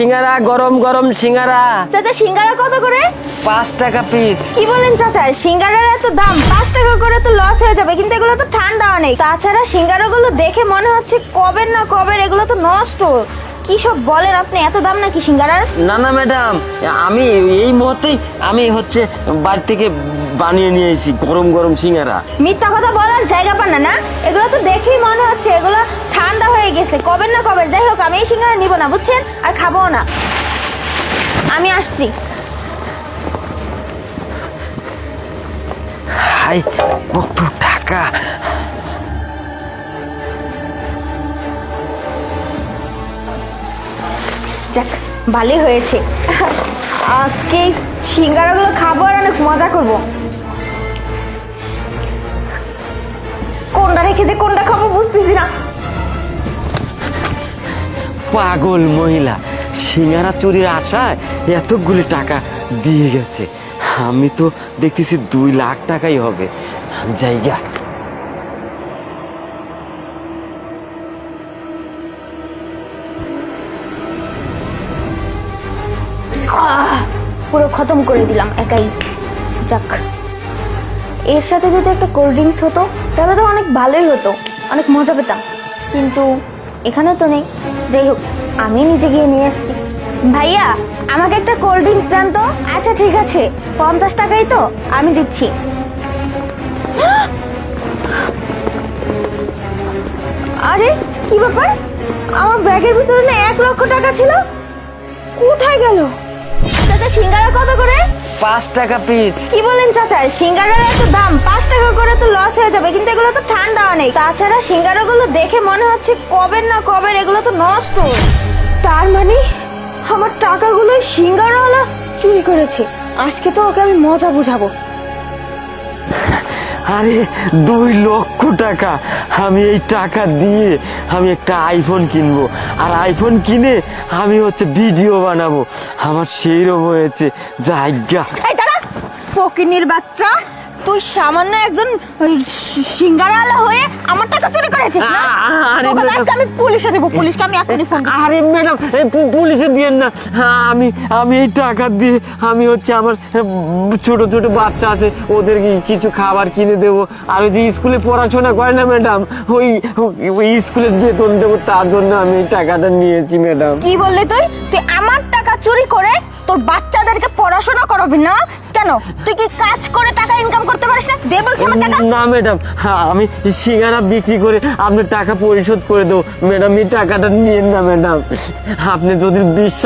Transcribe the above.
সিঙ্গারা গরম গরম সিঙ্গারা। চাচা সিঙ্গারা কত করে? পাঁচ টাকা পিস কি বলেন চাচা সিঙ্গারার এত দাম পাঁচ টাকা করে তো লস হয়ে যাবে কিন্তু এগুলো তো ঠান্ডা অনেক। তাছাড়া সিঙ্গারাগুলো দেখে মনে হচ্ছে কবে না কবে এগুলো তো নষ্ট। কি সব বলেন আপনি? এত দাম নাকি সিঙ্গারার? না না ম্যাডাম আমি এই মুহূর্তেই আমি হচ্ছে বাড়ি থেকে বানিয়ে নিয়ে এসেছি গরম গরম সিঙ্গারা। মিথ্যা কথা বলার জায়গা পান না না? এগুলো তো দেখেই মনে হচ্ছে এগুলো ঠান্ডা হয়ে গেছে কবের না কবের যাই হোক আমি এই সিঙ্গারা নিব না বুঝছেন? আর খাব না। আমি আসছি। হাই কত টাকা! যাক, ভালোই হয়েছে। আজকে এই সিঙ্গারাগুলো খাব আর অনেক মজা করব। কোনটা রেখে যে কোনটা খাব বুঝতেছি না। পাগল মহিলা, সিঙ্গারা চুরির আশায় এতগুলি টাকা দিয়ে গেছে। আমি তো দেখতেছি দুই লাখ টাকাই হবে। জায়গা পুরো খতম করে দিলাম, একাই। যাক। এর সাথে যদি একটা কোল্ড ড্রিঙ্কস হতো, তাহলে তো অনেক ভালোই হতো, অনেক মজা পেতাম। কিন্তু এখানে তো নেই। যাই হোক, আমি নিজে গিয়ে নিয়ে আসছি। ভাইয়া, আমাকে একটা কোল্ড ড্রিঙ্কস দেন তো? আচ্ছা ঠিক আছে। পঞ্চাশ টাকাই তো, আমি দিচ্ছি। আরে, কি ব্যাপার? আমার ব্যাগের ভিতরে না এক লক্ষ টাকা ছিল? কোথায় গেল? চাচা সিঙ্গারা কত করে? পাঁচ টাকা পিস কি বলেন চাচা সিঙ্গারার এত দাম পাঁচ টাকা করে তো লস হয়ে যাবে কিন্তু এগুলো তো ঠান্ডা অনেক। তাছাড়া সিঙ্গারাগুলো দেখে মনে হচ্ছে কবে না কবে এগুলো তো নষ্ট। তার মানে আমার টাকাগুলো সিঙ্গারাওয়ালা চুরি করেছে। আজকে তো ওকে আমি মজা বুঝাবো। আরে, দুই লক্ষ টাকা। আমি এই টাকা দিয়ে আমি একটা আইফোন কিনবো। আর আইফোন কিনে আমি হচ্ছে ভিডিও বানাবো। আমার সেইরকম হয়েছে। জায়গা। ফকিনির বাচ্চা। তুই সামান্য একজন সিঙ্গারাওয়ালা হয়ে আমার টাকা চুরি করেছিস না? আরে আজকে আমি পুলিশে দেবো পুলিশকে আমি এখনই ফোন আরে ম্যাডাম পুলিশে দিয়েন না। আমি আমি এই টাকা দিয়ে আমি হচ্ছে আমার ছোট ছোট বাচ্চা আছে ওদের কিছু খাবার কিনে দেবো। আর ওই যে স্কুলে পড়াশোনা করে না ম্যাডাম ওই ওই স্কুলে বেতন দেবো তার জন্য আমি এই টাকাটা নিয়েছি ম্যাডাম। কি বললি তুই? তুই আমার টাকা চুরি করে তোর বাচ্চাদেরকে পড়াশোনা করাবি না? কেন? তুই কি কাজ করে টাকা ইনকাম করতে পারিস না? দে বলছি আমার টাকা। না ম্যাডাম আমি সিঙ্গারা বিক্রি করে আপনার টাকা পরিশোধ করে দেবো। ম্যাডাম এই টাকাটা নিয়েন না ম্যাডাম আপনি যদি বিশ্বাস